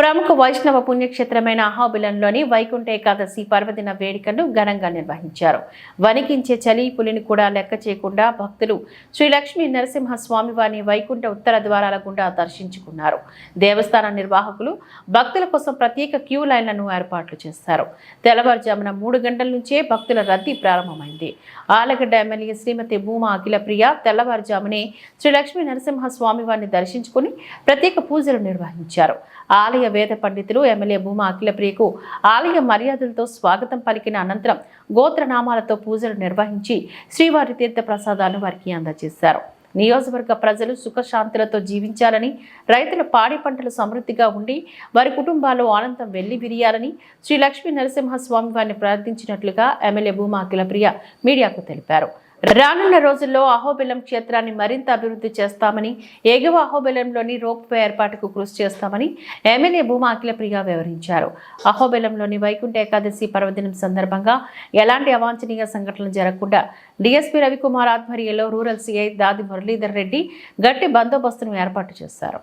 ప్రముఖ వైష్ణవ పుణ్యక్షేత్రమైన అహాబిలంలోని వైకుంఠ ఏకాదశి పర్వదిన వేడుకను ఘనంగా నిర్వహించారు. వణికించే చలి పులిని కూడా లెక్క చేయకుండా భక్తులు శ్రీ లక్ష్మీ నరసింహ స్వామివారిని వైకుంఠ ఉత్తర ద్వారాల గుండా దర్శించుకున్నారు. దేవస్థాన నిర్వాహకులు భక్తుల కోసం ప్రత్యేక క్యూ లైన్లను ఏర్పాట్లు చేశారు తెల్లవారుజామున మూడు గంటల నుంచే భక్తుల రద్దీ ప్రారంభమైంది. ఆలగడ్డ ఎమ్మెల్యే శ్రీమతి భూమా అఖిలప్రియ తెల్లవారుజామునే శ్రీ లక్ష్మీ నరసింహ స్వామివారిని దర్శించుకుని ప్రత్యేక పూజలు నిర్వహించారు. ఆలయ వేద పండితులు ఎమ్మెల్యే భూమా అఖిలప్రియకు ఆలయ మర్యాదలతో స్వాగతం పలికిన అనంతరం గోత్రనామాలతో పూజలు నిర్వహించి శ్రీవారి తీర్థ ప్రసాదాలను వారికి అందజేశారు. నియోజకవర్గ ప్రజలు సుఖశాంతులతో జీవించాలని రైతుల పాడి పంటలు సమృద్ధిగా ఉండి వారి కుటుంబాల్లో ఆనందం వెళ్ళి విరియాలని శ్రీ లక్ష్మీ నరసింహస్వామి వారిని ప్రార్థించినట్లుగా ఎమ్మెల్యే భూమా అఖిలప్రియ మీడియాకు తెలిపారు. రానున్న రోజుల్లో అహోబిలం క్షేత్రాన్ని మరింత అభివృద్ధి చేస్తామని ఎగువ అహోబిలంలోని రోప్వే ఏర్పాటుకు కృషి చేస్తామని ఎమ్మెల్యే భూమా అఖిలప్రియ వివరించారు. అహోబిలంలోని వైకుంఠ ఏకాదశి పర్వదినం సందర్భంగా ఎలాంటి అవాంఛనీయ సంఘటనలు జరగకుండా డీఎస్పీ రవికుమార్ ఆధ్వర్యంలో రూరల్ సిఐ దాది మురళీధర్ రెడ్డి గట్టి బందోబస్తును ఏర్పాటు చేశారు.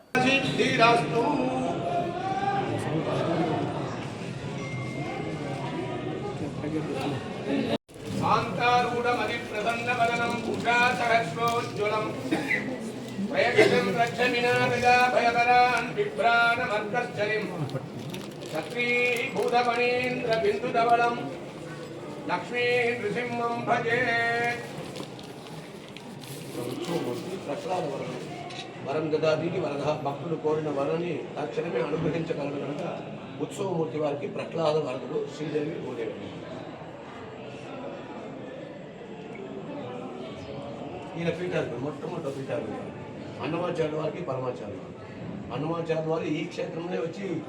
సిద్ధిరస్తు శాంతారూఢమధిప్రసన్నవదనం ఉషాసహస్రోజ్వలం ప్రయక్షం బిభ్రాణమర్కశ్చరిం బిందుధవళం లక్ష్మీ నృసింహం భజే వరం వరం గదాదికి వరద భక్తులు కోరిన వరని తక్షణమే అనుగ్రహించగలరు కనుక ఉత్సవమూర్తి వారికి ప్రహ్లాద వరదుడు శ్రీదేవి భూదేవి. ఈయన పీఠాధిపతి మొట్టమొదటి పీఠాధిపతి. అన్నమాచార్య వారికి పరమాచార్య వారికి అన్నమాచార్య వారు ఈ క్షేత్రంలో వచ్చి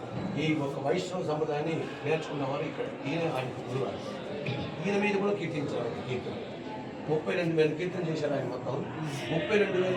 ఈ ఒక వైష్ణవ సంప్రదాయాన్ని నేర్చుకున్నవారు ఇక్కడ. ఈయన ఆయన గురువారు. ఈయన మీద కూడా కీర్తించారు కీర్తన. ముప్పై రెండు వేల కీర్తన చేశారు ఆయన మొత్తం. ముప్పై రెండు వేలు